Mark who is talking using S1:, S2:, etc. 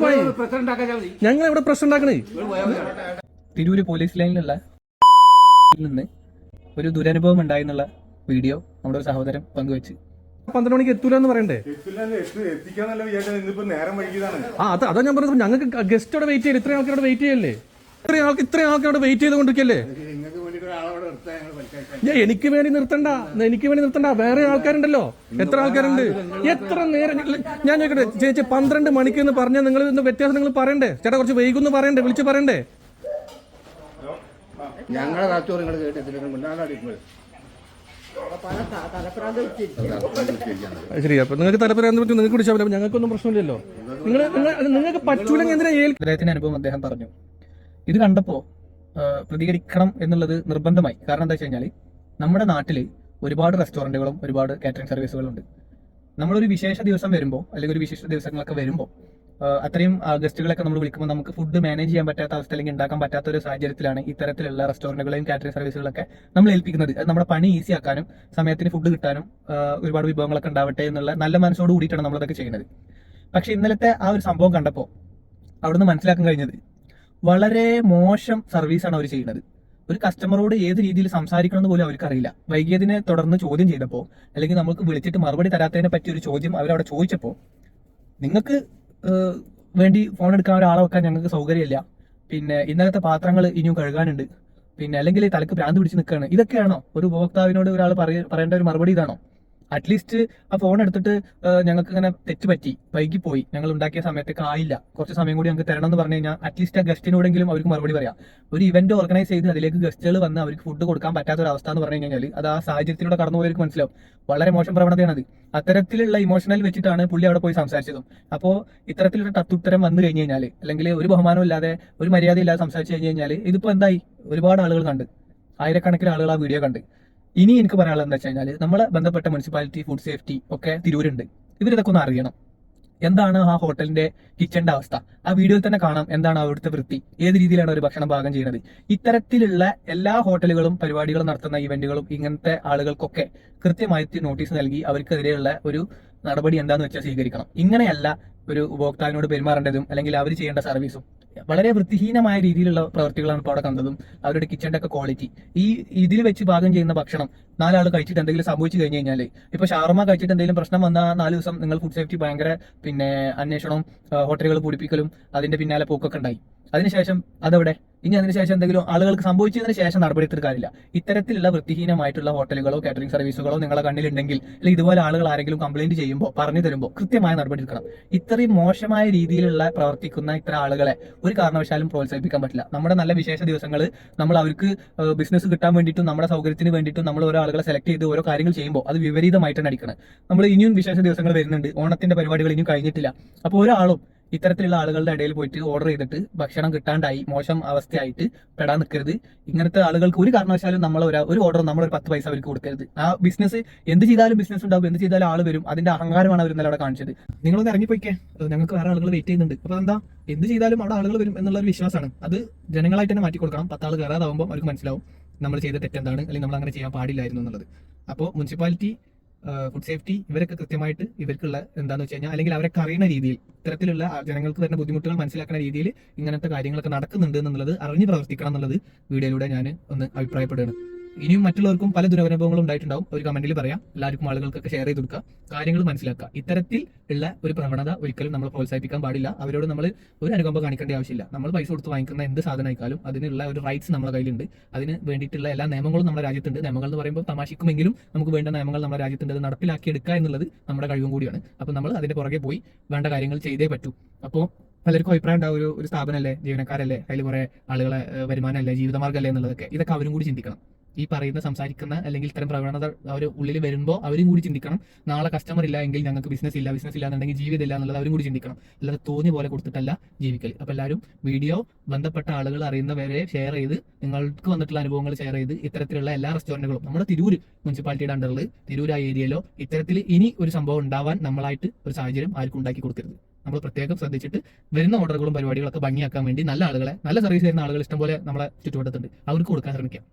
S1: ഉണ്ടാക്കണേ ഞങ്ങൾ ഇവിടെ പ്രശ്നം ഉണ്ടാക്കണേ?
S2: തിരൂര് പോലീസ് ലൈനിലുള്ള നിന്ന് ഒരു ദുരനുഭവം ഉണ്ടായെന്നുള്ള വീഡിയോ നമ്മുടെ ഒരു സഹോദരൻ പങ്കുവെച്ച്.
S1: പന്ത്രണ്ട് മണിക്ക് എത്തൂല എന്ന് പറയണ്ടേ ആ അത് അതാ ഞാൻ പറഞ്ഞത്. ഞങ്ങൾക്ക് ഗസ്റ്റ് അവിടെ വെയിറ്റ് ചെയ്യല്ലേ? ഇത്രയും ആൾക്കാരോട് വെയിറ്റ് ചെയ്യല്ലേ? ഇത്രയും ആൾക്ക് ഇത്രയും ആൾക്കാരോട് വെയിറ്റ് ചെയ്തുകൊണ്ടിരിക്കല്ലേ? ഞാൻ എനിക്ക് വേണ്ടി നിർത്തണ്ട. എനിക്ക് വേണ്ടി നിർത്തണ്ട. വേറെ ആൾക്കാരുണ്ടല്ലോ. എത്ര ആൾക്കാരുണ്ട്? എത്ര നേരം ഞാൻ ചോദിക്കട്ടെ ചേച്ചി പന്ത്രണ്ട് മണിക്ക് എന്ന് പറഞ്ഞാൽ നിങ്ങൾ ഇന്ന് വ്യത്യാസം നിങ്ങൾ പറയണ്ടേ? ചേട്ടാ കുറച്ച് വൈകുന്നു പറയണ്ടേ? വിളിച്ച് പറയണ്ടേ?
S3: ഞങ്ങളെ നിങ്ങൾ കേട്ടിട്ടില്ല
S1: ശരി. അപ്പൊ നിങ്ങൾക്ക് തലപ്പരാന്ന് പറ്റും. നിങ്ങൾക്ക് വിളിച്ചാൽ പറ്റും ഞങ്ങൾക്കൊന്നും പ്രശ്നമില്ലല്ലോ. നിങ്ങൾ നിങ്ങൾക്ക് പറ്റൂലെങ്കിൽ എന്തിനാ ഏൽ
S2: അദ്ദേഹത്തിന്റെ അനുഭവം അദ്ദേഹം പറഞ്ഞു. ഇത് കണ്ടപ്പോ പ്രതികരിക്കണം എന്നുള്ളത് നിർബന്ധമായി. കാരണം എന്താ വെച്ച് കഴിഞ്ഞാൽ നമ്മുടെ നാട്ടിൽ ഒരുപാട് റെസ്റ്റോറന്റുകളും ഒരുപാട് കാറ്ററിംഗ് സർവീസുകളും ഉണ്ട് നമ്മളൊരു വിശേഷ ദിവസം വരുമ്പോൾ അല്ലെങ്കിൽ ഒരു വിശേഷ ദിവസങ്ങളൊക്കെ വരുമ്പോൾ അത്രയും ഗസ്റ്റുകളൊക്കെ നമ്മൾ വിളിക്കുമ്പോൾ നമുക്ക് ഫുഡ് മാനേജ് ചെയ്യാൻ പറ്റാത്ത അവസ്ഥ അല്ലെങ്കിൽ ഉണ്ടാക്കാൻ പറ്റാത്ത ഒരു സാഹചര്യത്തിലാണ് ഇത്തരത്തിലുള്ള റെസ്റ്റോറന്റുകളെയും കാറ്ററിംഗ് സർവീസുകളൊക്കെ നമ്മൾ ഏൽപ്പിക്കുന്നത്. അത് നമ്മുടെ പണി ഈസി ആക്കാനും സമയത്തിന് ഫുഡ് കിട്ടാനും ഒരുപാട് വിഭവങ്ങളൊക്കെ ഉണ്ടാവട്ടെ എന്നുള്ള നല്ല മനസ്സോട് കൂടിയിട്ടാണ് നമ്മളതൊക്കെ ചെയ്യുന്നത്. പക്ഷെ ഇന്നലത്തെ ആ ഒരു സംഭവം കണ്ടപ്പോൾ അവിടുന്ന് മനസ്സിലാക്കാൻ കഴിഞ്ഞത് വളരെ മോശം സർവീസാണ് അവർ ചെയ്യുന്നത്. ഒരു കസ്റ്റമറോട് ഏത് രീതിയിൽ സംസാരിക്കണമെന്ന് പോലും അവർക്കറിയില്ല. വൈകിയതിനെ തുടർന്ന് ചോദ്യം ചെയ്തപ്പോൾ അല്ലെങ്കിൽ നമുക്ക് വിളിച്ചിട്ട് മറുപടി തരാത്തതിനെ പറ്റി ഒരു ചോദ്യം അവരവിടെ ചോദിച്ചപ്പോൾ നിങ്ങൾക്ക് വേണ്ടി ഫോൺ എടുക്കാൻ ഒരാളെ വെക്കാൻ ഞങ്ങൾക്ക് സൗകര്യമില്ല. പിന്നെ ഇന്നലത്തെ പാത്രങ്ങൾ ഇനിയും കഴുകാനുണ്ട്. പിന്നെ അല്ലെങ്കിൽ തലക്ക് ഭ്രാന്ത് പിടിച്ച് നിൽക്കുകയാണ്. ഇതൊക്കെയാണോ? ഒരു ഉപഭോക്താവിനോട് ഒരാൾ പറയ പറയേണ്ട ഒരു മറുപടി ഇതാണോ? അറ്റ്ലീസ്റ്റ് ആ ഫോൺ എടുത്തിട്ട് ഞങ്ങൾക്ക് ഇങ്ങനെ തെറ്റ് പറ്റി വൈകി പോയി ഞങ്ങൾ ഉണ്ടാക്കിയ സമയത്തേക്ക് ആയില്ല. കുറച്ച് സമയം കൂടി ഞങ്ങൾക്ക് തരണം എന്ന് പറഞ്ഞു കഴിഞ്ഞാൽ അറ്റ്ലീസ്റ്റ് ആ ഗസ്റ്റിനോടെങ്കിലും അവർക്ക് മറുപടി പറയാം. ഒരു ഇവന്റ് ഓർഗനൈസ് ചെയ്ത് അതിലേക്ക് ഗസ്റ്റുകൾ വന്ന് അവർക്ക് ഫുഡ് കൊടുക്കാൻ പറ്റാത്ത ഒരു അവസ്ഥ എന്ന് പറഞ്ഞു കഴിഞ്ഞാൽ അത് ആ സാഹചര്യത്തിലൂടെ കടന്നുപോയവർക്ക് മനസ്സിലാവും. വളരെ മോശം പ്രവണതയാണത്. അത്തരത്തിലുള്ള ഇമോഷണൽ വെച്ചിട്ടാണ് പുള്ളി അവിടെ പോയി സംസാരിച്ചതും. അപ്പോൾ ഇത്തരത്തിലുള്ള തത്തുത്തരം വന്നു കഴിഞ്ഞു കഴിഞ്ഞാൽ അല്ലെങ്കിൽ ഒരു ബഹുമാനം ഇല്ലാതെ ഒരു മര്യാദ ഇല്ലാതെ സംസാരിച്ചു കഴിഞ്ഞു കഴിഞ്ഞാൽ ഇതിപ്പോൾ എന്തായി? ഒരുപാട് ആളുകൾ കണ്ട്. ആയിരക്കണക്കിന് ആളുകൾ ആ വീഡിയോ കണ്ട്. ഇനി എനിക്ക് പറയാനുള്ളത് എന്താ വെച്ച് കഴിഞ്ഞാൽ നമ്മളെ ബന്ധപ്പെട്ട മുനിസിപ്പാലിറ്റി ഫുഡ് സേഫ്റ്റി ഒക്കെ തിരൂരുണ്ട്. ഇവരിതൊക്കെ ഒന്ന് അറിയണം. എന്താണ് ആ ഹോട്ടലിന്റെ കിച്ചന്റെ അവസ്ഥ? ആ വീഡിയോയിൽ തന്നെ കാണാം എന്താണ് അവിടുത്തെ വൃത്തി. ഏത് രീതിയിലാണ് ഒരു ഭക്ഷണം പാകം ചെയ്യുന്നത്? ഇത്തരത്തിലുള്ള എല്ലാ ഹോട്ടലുകളും പരിപാടികളും നടത്തുന്ന ഇവന്റുകളും ഇങ്ങനത്തെ ആളുകൾക്കൊക്കെ കൃത്യമായിട്ട് നോട്ടീസ് നൽകി അവർക്കെതിരെയുള്ള ഒരു നടപടി എന്താന്ന് വെച്ചാൽ സ്വീകരിക്കണം. ഇങ്ങനെയല്ല ഒരു ഉപഭോക്താവിനോട് പെരുമാറേണ്ടതും അല്ലെങ്കിൽ അവർ ചെയ്യേണ്ട സർവീസും വളരെ വൃത്തിഹീനമായ രീതിയിലുള്ള പ്രവർത്തികളാണ് ഇപ്പോൾ അവിടെ കണ്ടതും. അവരുടെ കിച്ചന്റെ ഒക്കെ ക്വാളിറ്റി ഈ ഇതിൽ വെച്ച് പാകം ചെയ്യുന്ന ഭക്ഷണം നാലാൾ കഴിച്ചിട്ട് എന്തെങ്കിലും സംഭവിച്ചു കഴിഞ്ഞു കഴിഞ്ഞാൽ ഇപ്പൊ ഷാർമ കഴിച്ചിട്ട് എന്തെങ്കിലും പ്രശ്നം വന്നാൽ നാല് ദിവസം നിങ്ങൾ ഫുഡ് സേഫ്റ്റി ഭയങ്കര പിന്നെ അന്വേഷണവും ഹോട്ടലുകൾ പൂടിപ്പിക്കലും അതിന്റെ പിന്നാലെ പോക്കൊക്കെ ഉണ്ടായി. അതിനുശേഷം അതവിടെ? ഇനി അതിനുശേഷം എന്തെങ്കിലും ആളുകൾക്ക് സംഭവിച്ചതിന് ശേഷം നടപടിയെടുത്തിട്ട് കാര്യമില്ല. ഇത്തരത്തിലുള്ള വൃത്തിഹീനമായിട്ടുള്ള ഹോട്ടലുകളോ കാറ്ററിംഗ് സർവീസുകളോ നിങ്ങളുടെ കണ്ണിലുണ്ടെങ്കിൽ അല്ലെങ്കിൽ ഇതുപോലെ ആളുകൾ ആരെങ്കിലും കംപ്ലൈന്റ് ചെയ്യുമ്പോൾ പറഞ്ഞു തരുമ്പോൾ കൃത്യമായ നടപടി എടുക്കണം. ഇത്രയും മോശമായ രീതിയിലുള്ള പ്രവർത്തിക്കുന്ന ഇത്ര ആളുകളെ ഒരു കാരണവശാലും പ്രോത്സാഹിപ്പിക്കാൻ പറ്റില്ല. നമ്മുടെ നല്ല വിശേഷ ദിവസങ്ങൾ നമ്മൾ അവർക്ക് ബിസിനസ് കിട്ടാൻ വേണ്ടിയിട്ടും നമ്മുടെ സൗകര്യത്തിന് വേണ്ടിയിട്ടും നമ്മൾ ഓരോ ആളുകളെ സെലക്ട് ചെയ്ത് ഓരോ കാര്യങ്ങൾ ചെയ്യുമ്പോൾ അത് വിപരീതമായിട്ടാണ് അടിക്കുന്നത് നമ്മൾ ഇനിയും വിശേഷ ദിവസങ്ങൾ വരുന്നുണ്ട്. ഓണത്തിന്റെ പരിപാടികൾ ഇനിയും കഴിഞ്ഞിട്ടില്ല. അപ്പോൾ ഒരാളും ഇത്തരത്തിലുള്ള ആളുകളുടെ ഇടയിൽ പോയിട്ട് ഓർഡർ ചെയ്തിട്ട് ഭക്ഷണം കിട്ടാണ്ടായി മോശം അവസ്ഥയായിട്ട് പെടാൻ നിൽക്കരുത് ഇങ്ങനത്തെ ആളുകൾക്ക് ഒരു കാരണവശാലും നമ്മൾ ഒരു ഓർഡർ നമ്മൾ ഒരു പത്ത് പൈസ അവർക്ക് കൊടുക്കരുത്. ആ ബിസിനസ് എന്ത് ചെയ്താലും ബിസിനസ് ഉണ്ടാവും എന്ത് ചെയ്താലും ആൾ വരും. അതിന്റെ അഹങ്കാരമാണ് അവർ ഇന്നലെ അവിടെ കാണിച്ചത്. നിങ്ങളൊന്ന് ഇറങ്ങിപ്പോയിക്കേ. ഞങ്ങൾക്ക് വേറെ ആളുകൾ വെയിറ്റ് ചെയ്യുന്നുണ്ട്. അപ്പൊ എന്താ എന്ത് ചെയ്താലും അവിടെ ആളുകൾ വരും എന്നുള്ള ഒരു വിശ്വാസമാണ്. അത് ജനങ്ങളായിട്ട് തന്നെ മാറ്റി കൊടുക്കണം. പത്താൾ കയറാതാവുമ്പോൾ അവർക്ക് മനസ്സിലാവും നമ്മൾ ചെയ്ത തെറ്റെന്താണ് അല്ലെങ്കിൽ നമ്മൾ അങ്ങനെ ചെയ്യാൻ പാടില്ലായിരുന്നു എന്നുള്ളത്. അപ്പോൾ മുനിസിപ്പാലിറ്റി ഫുഡ് സേഫ്റ്റി ഇവരൊക്കെ കൃത്യമായിട്ട് ഇവർക്കുള്ള എന്താന്ന് വെച്ച് കഴിഞ്ഞാൽ അല്ലെങ്കിൽ അവരൊക്കെ അറിയുന്ന രീതിയിൽ ഇത്തരത്തിലുള്ള ജനങ്ങൾക്ക് വരുന്ന ബുദ്ധിമുട്ടുകൾ മനസ്സിലാക്കുന്ന രീതിയിൽ ഇങ്ങനത്തെ കാര്യങ്ങളൊക്കെ നടക്കുന്നുണ്ട് എന്നുള്ളത് അറിഞ്ഞ് പ്രവർത്തിക്കണം എന്നുള്ളത് വീഡിയോയിലൂടെ ഞാൻ ഒന്ന് അഭിപ്രായപ്പെടുകയാണ്. ഇനിയും മറ്റുള്ളവർക്കും പല ദുരനുഭവങ്ങളും ഉണ്ടായിട്ടുണ്ടാവും. ഒരു കമന്റിൽ പറയാം. എല്ലാവർക്കും ആളുകൾക്കൊക്കെ ഷെയർ ചെയ്ത് കൊടുക്കുക. കാര്യങ്ങൾ മനസ്സിലാക്കുക. ഇത്തരത്തിൽ ഉള്ള ഒരു പ്രവണത ഒരിക്കലും നമ്മൾ പ്രോത്സാഹിപ്പിക്കാൻ പാടില്ല. അവരോട് നമ്മൾ ഒരു അനുകമ്പ കാണിക്കേണ്ട ആവശ്യമില്ല. നമ്മൾ പൈസ കൊടുത്ത് വാങ്ങിക്കുന്ന എന്ത് സാധനമായിക്കാലും അതിനുള്ള ഒരു റൈറ്റ്സ് നമ്മുടെ കയ്യിലുണ്ട്. അതിന് വേണ്ടിയിട്ടുള്ള എല്ലാ നിയമങ്ങളും നമ്മുടെ രാജ്യത്തുണ്ട്. നിയമങ്ങൾ എന്ന് പറയുമ്പോൾ തമാശിക്കുമെങ്കിലും നമുക്ക് വേണ്ട നിയമങ്ങൾ നമ്മുടെ രാജ്യത്തുണ്ട്. അത് നടപ്പിലാക്കിയെടുക്കുക എന്നുള്ളത് നമ്മുടെ കഴിവും കൂടിയാണ്. അപ്പോൾ നമ്മൾ അതിന്റെ പുറകെ പോയി വേണ്ട കാര്യങ്ങൾ ചെയ്തേ പറ്റൂ. അപ്പോൾ പലർക്കും അഭിപ്രായം ഉണ്ടാവും. ഒരു ഒരു സ്ഥാപനമല്ലേ? ജീവനക്കാരല്ലേ? അതിൽ കുറെ ആളുകളെ വരുമാനമല്ലേ? ജീവിതമാർഗമല്ലേ എന്നുള്ളതൊക്കെ. ഇതൊക്കെ അവരും കൂടി ചിന്തിക്കണം. ഈ പറയുന്ന സംസാരിക്കുന്ന അല്ലെങ്കിൽ ഇത്തരം പ്രവണത അവർ ഉള്ളിൽ വരുമ്പോൾ അവരും കൂടി ചിന്തിക്കണം. നാളെ കസ്റ്റമർ ഇല്ല എങ്കിൽ ഞങ്ങൾക്ക് ബിസിനസ് ഇല്ല ബിസിനസ് ഇല്ല എന്നുണ്ടെങ്കിൽ ജീവിതം ഇല്ല എന്നുള്ളത് അവരും കൂടി ചിന്തിക്കണം. അല്ലാതെ തോന്നിയ പോലെ കൊടുത്തിട്ടല്ല ജീവിക്കൽ. അപ്പോൾ എല്ലാവരും വീഡിയോ ബന്ധപ്പെട്ട ആളുകൾ അറിയുന്നവരെ ഷെയർ ചെയ്ത് നിങ്ങൾക്ക് വന്നിട്ടുള്ള അനുഭവങ്ങൾ ഷെയർ ചെയ്ത് ഇത്തരത്തിലുള്ള എല്ലാ റെസ്റ്റോറന്റുകളും നമ്മുടെ തിരൂര് മുനിസിപ്പാലിറ്റിയുടെ അണ്ടറിൽ തിരൂർ ആ ഏരിയയിലോ ഇത്തരത്തിൽ ഇനി ഒരു സംഭവം ഉണ്ടാവാൻ നമ്മളായിട്ട് ഒരു സാഹചര്യം ആർക്കും ഉണ്ടാക്കി കൊടുക്കരുത്. നമ്മൾ പ്രത്യേകം ശ്രദ്ധിച്ചിട്ട് വരുന്ന ഓർഡറുകളും പരിപാടികളൊക്കെ ഭംഗിയാക്കാൻ വേണ്ടി നല്ല ആളുകളെ നല്ല സർവീസ് ചെയ്യുന്ന ആളുകൾ ഇഷ്ടംപോലെ നമ്മളെ ചുറ്റുവട്ടത്തുണ്ട്. അവർക്ക് കൊടുക്കാൻ ശ്രമിക്കാം.